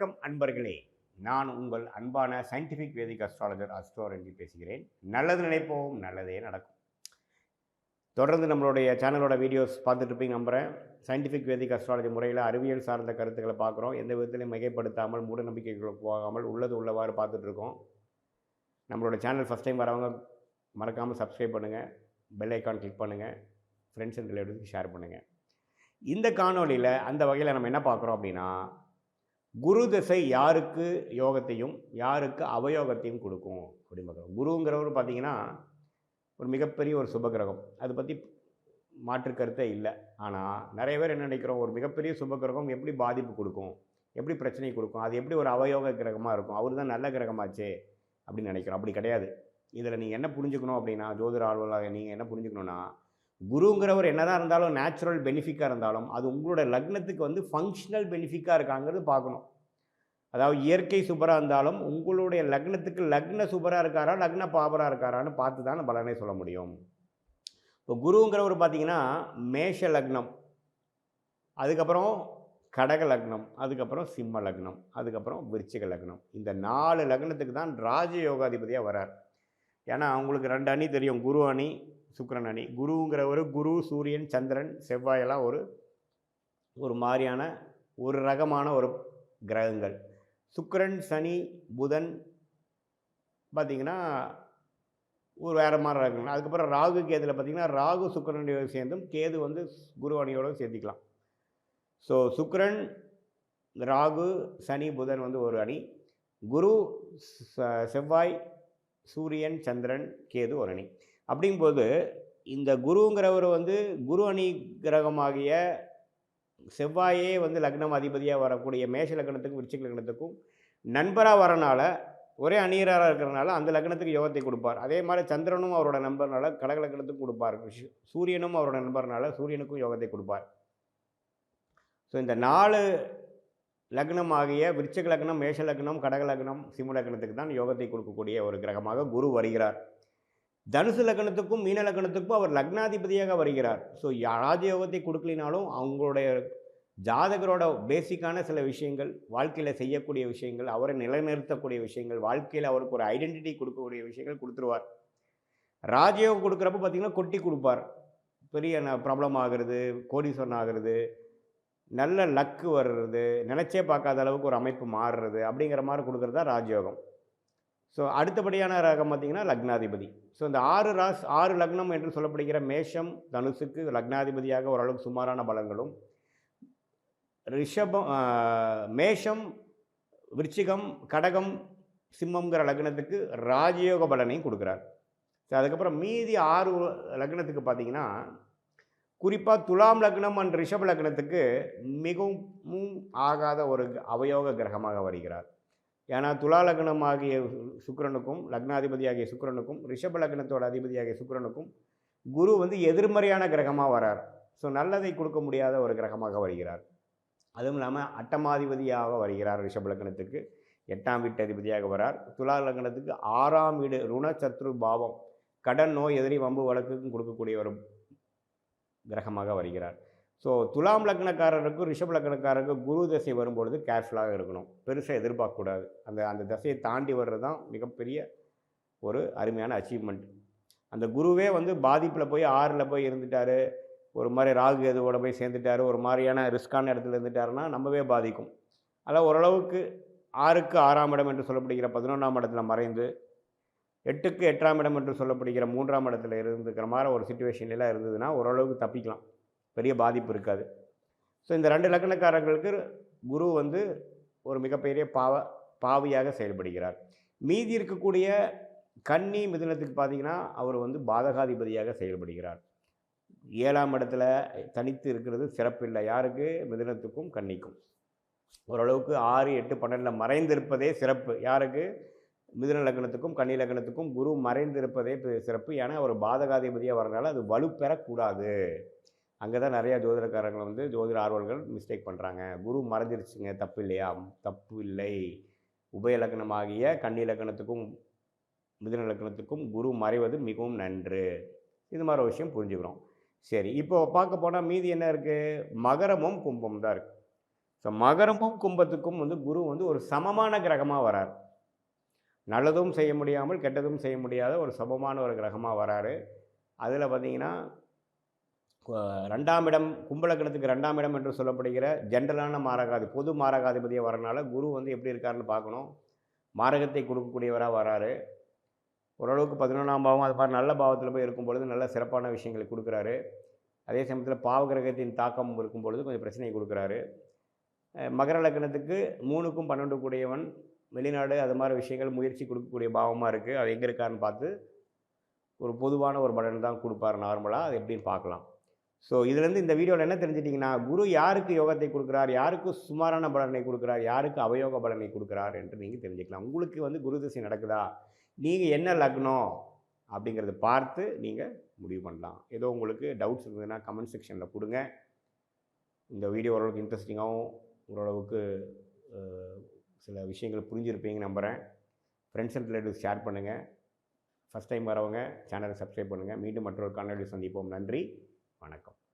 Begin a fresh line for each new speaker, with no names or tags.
வணக்கம் அன்பர்களே. நான் உங்கள் அன்பான சயின்டிஃபிக் வேதிக் அஸ்ட்ராலஜர் அஸ்ட்ரோரஞ்சி பேசுகிறேன். நல்லது நினைப்போம் நல்லதே நடக்கும். தொடர்ந்து நம்மளுடைய சேனலோட வீடியோஸ் பார்த்துட்டு இருப்பீங்க நம்புகிறேன் சயின்டிஃபிக் வேதிக் அஸ்ட்ராலஜி முறையில் அறிவியல் சார்ந்த கருத்துக்களை பார்க்குறோம். எந்த விதத்திலையும் மிகைப்படுத்தாமல் மூட நம்பிக்கைகளுக்கு போகாமல் உள்ளது உள்ளவாறு பார்த்துட்டு இருக்கோம். நம்மளோட சேனல் ஃபஸ்ட் டைம் வரவங்க மறக்காமல் சப்ஸ்கிரைப் பண்ணுங்கள் பெல் ஐக்கான் கிளிக் பண்ணுங்கள் ஃப்ரெண்ட்ஸ் அண்ட் ரிலேட்டிவ்ஸ்க்கு ஷேர் பண்ணுங்கள் இந்த காணொளியில் அந்த வகையில் நம்ம என்ன பார்க்குறோம் அப்படின்னா குரு திசை யாருக்கு யோகத்தையும் யாருக்கு அவயோகத்தையும் கொடுக்கும்? அப்படின்னு குருங்கிறவர் பார்த்தீங்கன்னா ஒரு மிகப்பெரிய ஒரு சுபகிரகம். அதை பற்றி மாற்று கருத்தே இல்லை. ஆனால் நிறைய பேர் என்ன நினைக்கிறோம்? ஒரு மிகப்பெரிய சுபகிரகம் எப்படி பாதிப்பு கொடுக்கும்? எப்படி பிரச்சனை கொடுக்கும்? அது எப்படி ஒரு அவயோக கிரகமாக இருக்கும்? அவர் தான் நல்ல கிரகமாச்சே அப்படின்னு நினைக்கிறோம். அப்படி கிடையாது. இதில் நீங்கள் என்ன புரிஞ்சுக்கணும் அப்படின்னா ஜோதிட ஆர்வலாக நீங்கள் என்ன புரிஞ்சுக்கணுன்னா குருங்கிறவர் என்னதான் இருந்தாலும் நேச்சுரல் பெனிஃபிக்காக இருந்தாலும் அது உங்களோட லக்னத்துக்கு வந்து ஃபங்க்ஷனல் பெனிஃபிக்காக இருக்காங்கிறது பார்க்கணும். அதாவது இயற்கை சுபராக இருந்தாலும் உங்களுடைய லக்னத்துக்கு லக்ன சுபராக இருக்காரா லக்ன பாபராக இருக்காரான்னு பார்த்து தான் பலனை சொல்ல முடியும். இப்போ குருங்கிறவர் பார்த்தீங்கன்னா மேஷ லக்னம் அதுக்கப்புறம் கடக லக்னம் அதுக்கப்புறம் சிம்ம லக்னம் அதுக்கப்புறம் விருச்சிக லக்னம். இந்த நாலு லக்னத்துக்கு தான் ராஜயோகாதிபதியாக வரார். ஏன்னா அவங்களுக்கு ரெண்டு அணி தெரியும் குரு அணி சுக்கிரன் அணி குருங்கிறவர் குரு சூரியன் சந்திரன் செவ்வாயெல்லாம் ஒரு ஒரு மாதிரியான ஒரு ரகமான ஒரு கிரகங்கள். சுக்கரன் சனி புதன் பார்த்திங்கன்னா ஒரு வேறு மாதிரி ரகங்கள். அதுக்கப்புறம் ராகு கேதுல பார்த்திங்கன்னா ராகு சுக்கிரனோட சேர்ந்தும் கேது வந்து குரு அணியோட சேர்த்திக்கலாம். ஸோ சுக்கரன் ராகு சனி புதன் வந்து ஒரு அணி. குரு செவ்வாய் சூரியன் சந்திரன் கேது ஒரு அணி. அப்படிங்கும்போது இந்த குருங்கிறவர் வந்து குரு அணி கிரகமாகிய செவ்வாயே வந்து லக்னம் அதிபதியாக வரக்கூடிய மேஷ லக்னத்துக்கும் விருச்சிக லக்னத்துக்கும் நண்பராக வரனால ஒரே அணியராக இருக்கிறனால அந்த லக்னத்துக்கு யோகத்தை கொடுப்பார். அதே மாதிரி சந்திரனும் அவரோட நண்பர்னால கடக லக்னத்துக்கும் கொடுப்பார் சூரியனும் அவரோட நண்பர்னால சூரியனுக்கும் யோகத்தை கொடுப்பார். ஸோ இந்த நாலு லக்னம் ஆகிய விருச்சிக லக்னம் மேஷ லக்னம் கடக லக்னம் சிம்ம லக்னத்துக்கு தான் யோகத்தை கொடுக்கக்கூடிய ஒரு கிரகமாக குரு வருகிறார். தனுசு லக்னத்துக்கும் மீன லக்னத்துக்கும் அவர் லக்னாதிபதியாக வருகிறார். ஸோ ராஜயோகத்தை கொடுக்கலினாலும் அவங்களுடைய ஜாதகரோட பேசிக்கான சில விஷயங்கள் வாழ்க்கையில் செய்யக்கூடிய விஷயங்கள் அவரை நிலைநிறுத்தக்கூடிய விஷயங்கள் வாழ்க்கையில் அவருக்கு ஒரு ஐடென்டிட்டி கொடுக்கக்கூடிய விஷயங்கள் கொடுத்துருவார். ராஜயோகம் கொடுக்குறப்ப பார்த்தீங்கன்னா கொட்டி கொடுப்பார். பெரிய ப்ராப்ளம் ஆகிறது கோடீஸ்வரன் ஆகிறது நல்ல லக்கு வர்றது நினச்சே பார்க்காத அளவுக்கு ஒரு அமைப்பு மாறுறது அப்படிங்கிற மாதிரி கொடுக்குறது தான் ராஜயோகம். ஸோ அடுத்தபடியான ரகம் பார்த்திங்கன்னா லக்னாதிபதி. ஸோ இந்த ஆறு ராஸ் ஆறு லக்னம் என்று சொல்லப்படுகிற மேஷம் தனுசுக்கு லக்னாதிபதியாக ஓரளவுக்கு சுமாரான பலங்களும் ரிஷபம் மேஷம் விருச்சிகம் கடகம் சிம்மங்கிற லக்னத்துக்கு ராஜயோக பலனையும் கொடுக்குறார். ஸோ அதுக்கப்புறம் மீதி ஆறு லக்னத்துக்கு பார்த்தீங்கன்னா குறிப்பாக துலாம் லக்னம் அண்ட் ரிஷப லக்னத்துக்கு மிகவும் ஆகாத ஒரு அவயோக கிரகமாக வருகிறார். ஏன்னா துலா லக்னம் ஆகிய சுக்கிரனுக்கும் லக்னாதிபதி ஆகிய சுக்கிரனுக்கும் ரிஷப லக்னத்தோட அதிபதியாகிய சுக்கிரனுக்கும் குரு வந்து எதிர்மறையான கிரகமாக வரார். ஸோ நல்லதை கொடுக்க முடியாத ஒரு கிரகமாக வருகிறார். அதுவும் இல்லாமல் அட்டமாதிபதியாக வருகிறார் ரிஷப லக்னத்துக்கு. எட்டாம் வீட்டு அதிபதியாக வரார். துலா லக்னத்துக்கு ஆறாம் வீடு ருண சத்ரு பாவம் கடன் நோய் எதிரி வம்பு வழக்குக்கும் கொடுக்கக்கூடிய ஒரு கிரகமாக வருகிறார். ஸோ துலாம் லக்னக்காரருக்கும் ரிஷப் லக்னக்காரருக்கும் குரு தசை வரும்பொழுது கேர்ஃபுல்லாக இருக்கணும். பெருசாக எதிர்பார்க்கக்கூடாது அந்த அந்த தசையை தாண்டி வர்றது தான் மிகப்பெரிய ஒரு அருமையான அச்சீவ்மெண்ட் அந்த குருவே வந்து பாதிப்பில் போய் ஆறில் போய் இருந்துட்டாரு. ஒரு மாதிரி ராகு எதுவோட போய் சேர்ந்துட்டாரு. ஒரு மாதிரியான ரிஸ்கான இடத்துல இருந்துட்டாருன்னா நம்மவே பாதிக்கும். அதில் ஓரளவுக்கு ஆறுக்கு ஆறாம் இடம் என்று சொல்லப்படுகிற பதினொன்றாம் இடத்துல மறைந்து எட்டுக்கு எட்டாம் இடம் என்று சொல்லப்படுகிற மூன்றாம் இடத்துல இருந்துக்கிற மாதிரி ஒரு சுச்சுவேஷன்லாம் இருந்ததுன்னா ஓரளவுக்கு தப்பிக்கலாம். பெரிய பாதிப்பு இருக்காது. ஸோ இந்த ரெண்டு லக்னக்காரர்களுக்கு குரு வந்து ஒரு மிகப்பெரிய பாவ பாவியாக செயல்படுகிறார். மீதி இருக்கக்கூடிய கன்னி மிதுனத்துக்கு பார்த்தீங்கன்னா அவர் வந்து பாதகாதிபதியாக செயல்படுகிறார். ஏழாம் இடத்துல தனித்து இருக்கிறது சிறப்பில்லை யாருக்கு? மிதுனத்துக்கும் கன்னிக்கும். ஓரளவுக்கு ஆறு எட்டு பன்னெண்டில் மறைந்திருப்பதே சிறப்பு. யாருக்கு? மிதுன லக்னத்துக்கும் கன்னி லக்னத்துக்கும் குரு மறைந்திருப்பதே பெ- சிறப்பு. ஏன்னா அவர் பாதகாதிபதியாக வரனால அது வலுப்பெறக்கூடாது. அங்கே தான் நிறையா ஜோதிடக்காரங்கள் வந்து ஜோதிட ஆர்வலர்கள் மிஸ்டேக் பண்ணுறாங்க குரு மறைஞ்சிருச்சுங்க. தப்பு இல்லையா? தப்பு இல்லை. உபய லக்னமாகிய கன்னி லக்னத்துக்கும் லக்னத்துக்கும் குரு மறைவது மிகவும் நன்று. இது மாதிரி ஒரு விஷயம் புரிஞ்சுக்கிறோம். சரி இப்போ பார்க்க போனால் மீதி என்ன இருக்குது மகரமும் கும்பம் தான் இருக்குது ஸோ மகரமும் கும்பத்துக்கும் வந்து குரு வந்து ஒரு சமமான கிரகமாக வரார். நல்லதும் செய்ய முடியாமல் கெட்டதும் செய்ய முடியாத ஒரு சமமான ஒரு கிரகமாக வராரு. அதில் பார்த்தீங்கன்னா ரெண்டாம் இடம் கும்பலக்கணத்துக்கு ரெண்டாம் இடம் என்று சொல்லப்படுகிற ஜென்ரலான மாரகாதி பொது மாரகாதிபதியாக வரனால குரு வந்து எப்படி இருக்காருன்னு பார்க்கணும். மாரகத்தை கொடுக்கக்கூடியவராக வராரு ஓரளவுக்கு பதினொன்றாம் பாவம் அது மாதிரி நல்ல பாவத்தில் போய் இருக்கும் பொழுது நல்ல சிறப்பான விஷயங்களை கொடுக்குறாரு. அதே சமயத்தில் பாவகிரகத்தின் தாக்கம் இருக்கும் பொழுது கொஞ்சம் பிரச்சனையை கொடுக்குறாரு. மகர லக்கணத்துக்கு மூணுக்கும் பன்னெண்டு கூடியவன் வெளிநாடு அது மாதிரி விஷயங்கள் முயற்சி கொடுக்கக்கூடிய பாவமாக இருக்குது அது எங்கே இருக்கான்னு பார்த்து ஒரு பொதுவான ஒரு பலன் தான் கொடுப்பார் நார்மலாக அது எப்படின்னு பார்க்கலாம். ஸோ இதுலேருந்து இந்த வீடியோவில் என்ன தெரிஞ்சிட்டிங்கன்னா குரு யாருக்கு யோகத்தை கொடுக்குறார்? யாருக்கு சுமாரான பலனை கொடுக்குறார்? யாருக்கு அவயோக பலனை கொடுக்குறார் என்று நீங்கள் தெரிஞ்சுக்கலாம். உங்களுக்கு வந்து குரு திசை நடக்குதா? நீங்கள் என்ன லக்னம்? அப்படிங்கிறத பார்த்து நீங்கள் முடிவு பண்ணலாம். ஏதோ உங்களுக்கு டவுட்ஸ் இருந்ததுன்னா கமெண்ட் செக்ஷனில் கொடுங்க. இந்த வீடியோ ஓரளவுக்கு இன்ட்ரெஸ்டிங்காகவும் ஓரளவுக்கு சில விஷயங்கள் புரிஞ்சிருப்பீங்க நம்புகிறேன் ஃப்ரெண்ட்ஸ் அண்ட் ரிலேட்டிவ்ஸ் ஷேர் பண்ணுங்கள் ஃபஸ்ட் டைம் வரவங்க சேனலை சப்ஸ்கிரைப் பண்ணுங்கள் மீண்டும் மற்றொரு காணொலி சந்திப்போம். நன்றி. வணக்கம்.